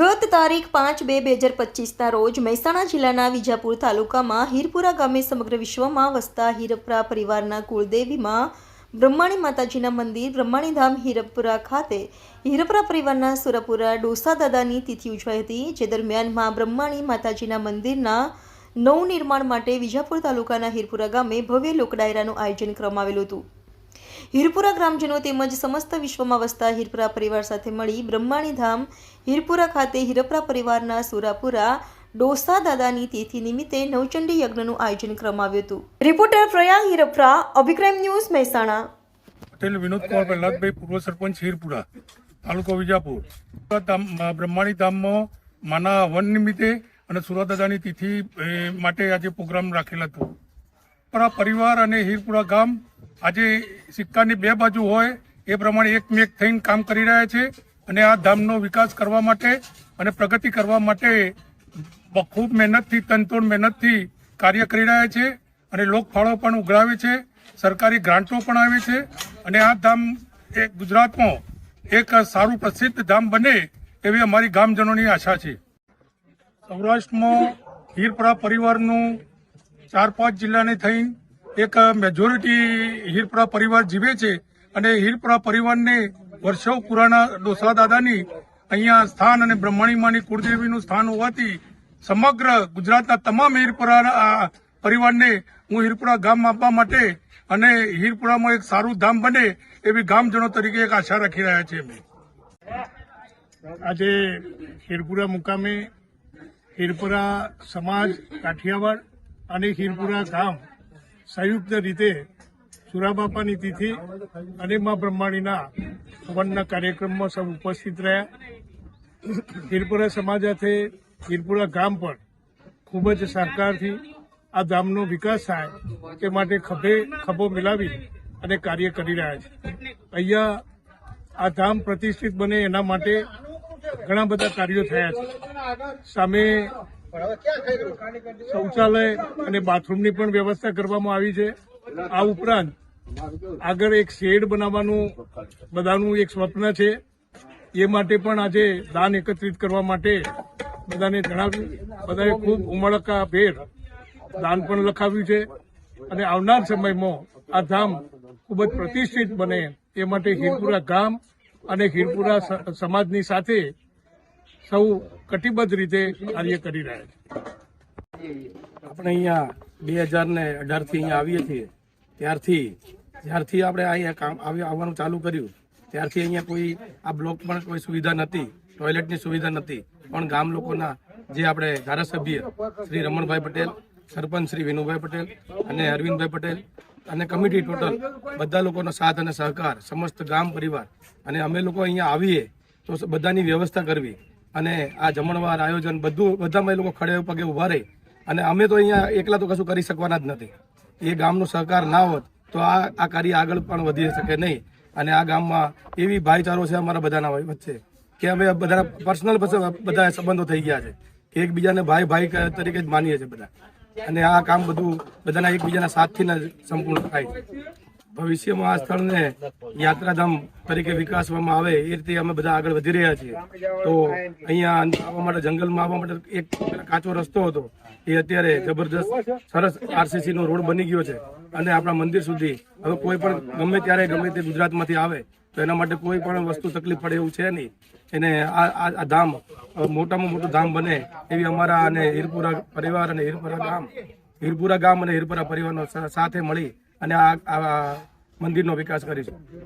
ગત તારીખ પાંચ બે બે હજાર પચીસના રોજ મહેસાણા જિલ્લાના વિજાપુર તાલુકામાં હીરપુરા ગામે સમગ્ર વિશ્વમાં વસતા હીરપરા પરિવારના કુળદેવીમાં બ્રહ્માણી માતાજીના મંદિર, બ્રહ્માણીધામ હીરપુરા ખાતે હીરપરા પરિવારના સુરપુરા ડોસા દાદાની તિથિ ઉજવાઈ હતી, જે દરમિયાન મા બ્રહ્માણી માતાજીના મંદિરના નવનિર્માણ માટે વિજાપુર તાલુકાના હીરપુરા ગામે ભવ્ય લોકડાયરાનું આયોજન કરવામાં આવેલું હતું. હીરપુરા ગ્રામજનો તેમજ સમસ્ત વિશ્વમાં વસતા હીરપુરા પરિવાર સાથે મળી બ્રહ્માણી ધામ હીરપુરા ખાતે હીરપરા પરિવારના સુરાપુરા ડોસા દાદાની તિથિ નિમિત્તે નવચંડી યજ્ઞનું આયોજન કરવામાં આવ્યું હતું. Reporter Prayag Hirpara, Abhikram news Mehsana. Patel, Vinod Kumar, Prahladbhai, પૂર્વ સરપંચ, હીરપુરા, તાલુકો વિજાપુર. બ્રહ્માણી ધામમાં માના હવન નિમિત્તે અને સુરા દાદાની તિથિ માટે આજે પ્રોગ્રામ રાખેલ હતો. આ પરિવાર અને હીરપુરા ગામ આજે સિક્કાની બે બાજુ હોય, એ પ્રમાણે એકમેક થઈને કામ કરી રહ્યા છે અને આ ધામનો વિકાસ કરવા માટે અને પ્રગતિ કરવા માટે ખૂબ મહેનતથી, તનતોડ મહેનતથી કાર્ય કરી રહ્યા છે અને લોકફાળો પણ ઉઘરાવે છે, સરકારી ગ્રાન્ટો પણ આવે છે અને આ ધામ એ ગુજરાતમાં એક સારું પ્રસિદ્ધ ધામ બને એવી અમારી ગામજનોની આશા છે. સૌરાષ્ટ્રમાં હીરપરા પરિવારનું ચાર પાંચ જિલ્લાને થઈને એક મેજોરિટી હીરપુરા પરિવાર જીવે છે અને હીરપુરા પરિવારને વર્ષો પુરાણા ડોસા દાદાની અહીંયા સ્થાન અને બ્રહ્માણીમાની કુળદેવીનું સ્થાન હોવાથી સમગ્ર ગુજરાતના તમામ હીરપરા પરિવારને હું હીરપુરા ગામ આપવા માટે અને હીરપુરામાં એક સારું ધામ બને એવી ગામજનો તરીકે એક આશા રાખી રહ્યા છીએ અમે. આજે હીરપુરા મુકામે હીરપુરા સમાજ કાઠિયાવાડ અને હીરપુરા ગામ સંયુક્ત રીતે સુરાબાપાની તિથિ અને મા બ્રહ્માણીના હવનના કાર્યક્રમમાં સૌ ઉપસ્થિત રહ્યા. હીરપુરા સમાજ સાથે હીરપુરા ગામ પણ ખૂબ જ સહકારથી આ ગામનો વિકાસ થાય તે માટે ખભે ખભો મિલાવી અને કાર્ય કરી રહ્યા છે. અહીંયા આ ધામ પ્રતિષ્ઠિત બને એના માટે ઘણા બધા કાર્યો થયા છે. સામે શૌચાલય અને બાથરૂમની પણ વ્યવસ્થા કરવામાં આવી છે. આ ઉપરાંત આગળ એક શેડ બનાવવાનું બધાનું એક સ્વપ્ન છે. એ માટે પણ આજે દાન એકત્રિત કરવા માટે બધાને જણાવ્યું. બધાએ ખૂબ ઉમળકા ભેર દાન પણ લખાવ્યું છે. અને આવનાર સમયમાં આ ધામ ખૂબ જ પ્રતિષ્ઠિત બને એ માટે હીરપુરા ગામ અને હીરપુરા સમાજની સાથે સૌ કટિબદ્ધ રીતે કાર્ય કરી રહ્યા છે. આપણે અહીંયા બે હજાર ને અઢારથી અહીંયા આવીએ છીએ. ત્યારથી, જ્યારથી આપણે અહીંયા કામ આવવાનું ચાલુ કર્યું, ત્યારથી અહીંયા કોઈ આ બ્લોક પણ કોઈ સુવિધા નથી, ટોયલેટની સુવિધા નથી. પણ ગામ લોકોના જે આપણે ધારાસભ્ય શ્રી રમણભાઈ પટેલ, સરપંચ શ્રી વિનુભાઈ પટેલ અને અરવિંદભાઈ પટેલ અને કમિટી ટોટલ બધા લોકોનો સાથ અને સહકાર, સમસ્ત ગામ પરિવાર. અને અમે લોકો અહીંયા આવીએ તો બધાની વ્યવસ્થા કરવી. અને આ જમણવાર આયોજન બધું બધામાં એ લોકો ખડે પગે ઊભા રહી. અને અમે તો અહીંયા એકલા તો કશું કરી શકવાના જ નથી. એ ગામનો સહકાર ના હોત તો આ આ કાર્ય આગળ પણ વધી શકે નહીં. અને આ ગામમાં એવી ભાઈચારો છે અમારા બધાના વચ્ચે કે અમે બધાના પર્સનલ બધા સંબંધો થઈ ગયા છે. કે એકબીજાને ભાઈ ભાઈ તરીકે જ માનીએ છીએ બધા. અને આ કામ બધું બધાના એકબીજાના સાથથી સંપૂર્ણ થાય. છે ભવિષ્યમાં આ સ્થળને યાત્રાધામ તરીકે વિકાસવામાં આવે, એ રીતે અમે બધા આગળ વધી રહ્યા છીએ. તો અહીંયા આવવા માટે, જંગલમાં આવવા માટે એક કાચો રસ્તો હતો. એ અત્યારે જબરદસ્ત સરસ આરસીસી નો રોડ બની ગયો છે. અને આપણા મંદિર સુધી, હવે કોઈ પણ ગમે ત્યારે ગમે તે ગુજરાતમાંથી આવે, તો એના માટે કોઈ પણ વસ્તુ તકલીફ પડે એવું છે નહીં. એને આ આ આ ધામ મોટામાં મોટું ધામ બને એવી અમારા અને હીરપુરા પરિવાર અને હીરપુરા ગામ હીરપુરા ગામ અને હીરપુરા પરિવારનો સાથે મળી અને આ મંદિરનો વિકાસ કરીશું.